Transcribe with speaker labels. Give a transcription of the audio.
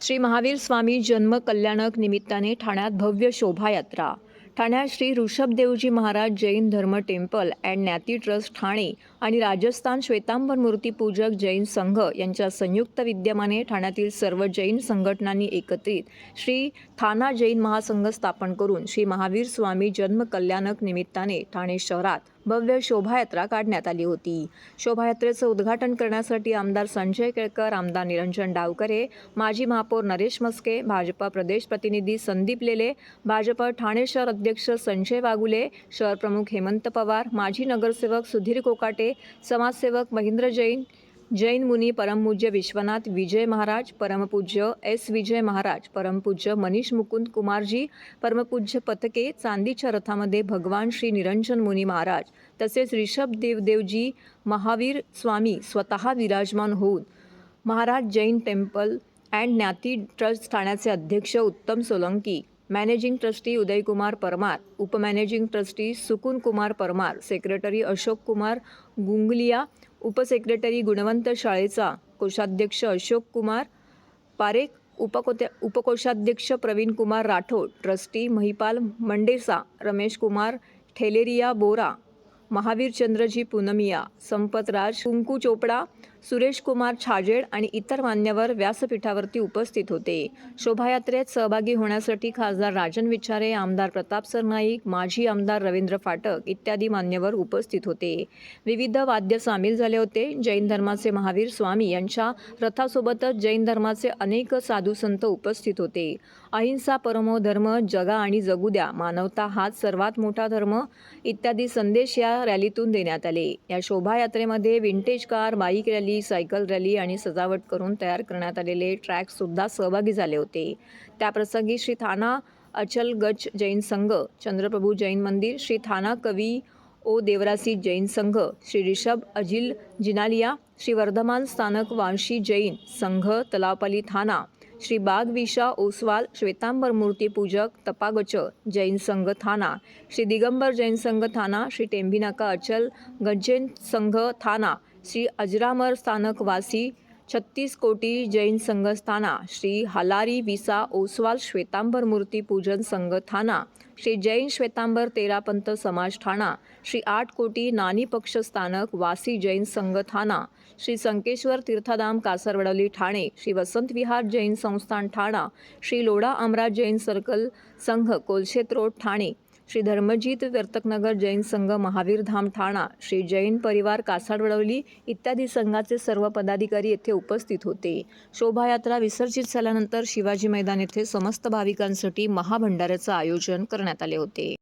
Speaker 1: श्री महावीर स्वामी जन्म कल्याणक निमित्ताने ठाण्यात भव्य शोभायात्रा. ठाण्यात श्री ऋषभदेवजी महाराज जैन धर्म temple and Gnati trust Thane आणि राजस्थान श्वेतांबर मूर्तीपूजक जैन संघ यांच्या संयुक्त विद्यमाने ठाण्यातील सर्व जैन संघटनांनी एकत्रित श्री थाना जैन महासंघ स्थापन करून श्री महावीर स्वामी जन्म कल्याणक निमित्ताने ठाणे शहरात भव्य शोभायात्रा काढण्यात आली होती. शोभायात्रेचं उद्घाटन करण्यासाठी आमदार संजय केळकर आमदार निरंजन डावकरे माजी महापौर नरेश मस्के भाजपा प्रदेश प्रतिनिधी संदीप लेले भाजप ठाणे शहर अध्यक्ष संजय वागुले शहर प्रमुख हेमंत पवार माजी नगरसेवक सुधीर कोकाटे समाजसेवक महेंद्र जैन जैन मुनी परमपूज्य विश्वनाथ विजय महाराज परमपूज्य एस विजय महाराज परमपूज्य मनीष मुकुंद कुमारजी परमपूज्य पथके चांदीच्या रथामध्ये भगवान श्री निरंजन मुनी महाराज तसेच ऋषभ देवदेवजी महावीर स्वामी स्वतः विराजमान होऊन Maharaj Jain temple and ज्ञाती trust ठाण्याचे अध्यक्ष उत्तम सोलंकी मॅनेजिंग ट्रस्टी उदयकुमार परमार उपमॅनेजिंग ट्रस्टी सुकुन कुमार परमार सेक्रेटरी अशोक कुमार गुंगलिया उपसेक्रेटरी गुणवंत शाळेचा कोषाध्यक्ष अशोक कुमार पारेख उपकोत्या उपकोषाध्यक्ष प्रवीण कुमार राठोड ट्रस्टी महिपाल मंडेसा रमेश कुमार ठेलेरिया बोरा महावीर चंद्रजी पूनमिया संपतराज कुंकू चोपडा सुरेश कुमार छाजेड आणि इतर मान्यवर व्यासपीठावरती उपस्थित होते. शोभायात्रेत सहभागी होण्यासाठी खासदार राजन विचारे आमदार प्रताप सरनाईक माजी आमदार रवींद्र फाटक इत्यादी मान्यवर उपस्थित होते. विविध वाद्य सामील झाले होते. जैन धर्माचे महावीर स्वामी यांच्या रथासोबतच जैन धर्माचे अनेक साधू संत उपस्थित होते. अहिंसा परमो धर्म जगा आणि जगू द्या. मानवता हाच सर्वात मोठा धर्म. इत्यादी संदेश या रॅलीतून देण्यात आले. या शोभायात्रेमध्ये vintage car bike rally cycle rally आणि सजावट करून तयार करण्यात आलेले ट्रॅकसुद्धा सहभागी झाले होते. त्याप्रसंगी श्री थाना अचल गच जैन संघ चंद्रप्रभू जैन मंदिर श्री थाना कवी ओ देवरासी जैन संघ श्री ऋषभ अजिल जिनालिया श्री वर्धमान स्थानक वांशी जैन संघ तलावपाली थाना श्री बाग विशा ओसवाल श्वेतांबर मूर्ती पूजक तपागच जैन संघ थाना श्री दिगंबर जैन संघ थाना श्री टेंभिनाका अचल गज्जैन संघ थाना श्री अजरामर स्थानक वासी छत्तीस कोटी जैन संघ श्री हलारी विसा ओसवाल श्वेतांबर मूर्ती पूजन संघ थाना श्री जैन श्वेतांबर तेरापंत समाज ठाणा श्री आठ कोटी नानी पक्ष स्थानक वासी जैन संघ थाना श्री संकेश्वर तीर्थधाम कासरवडवली ठाणे श्री वसंत विहार जैन संस्थान ठाणा श्री लोढा अमराज जैन सर्कल संघ कोलशेत रोड ठाणे श्री धर्मजीत वर्तकनगर जैन संघ महावीर धाम ठाणा श्री जैन परिवार कासाडवडवली इत्यादी संघाचे सर्व पदाधिकारी येथे उपस्थित होते. शोभायात्रा विसर्जित झाल्यानंतर शिवाजी मैदान येथे समस्त भाविकांसाठी महाभंडाऱ्याचं आयोजन करण्यात आले होते.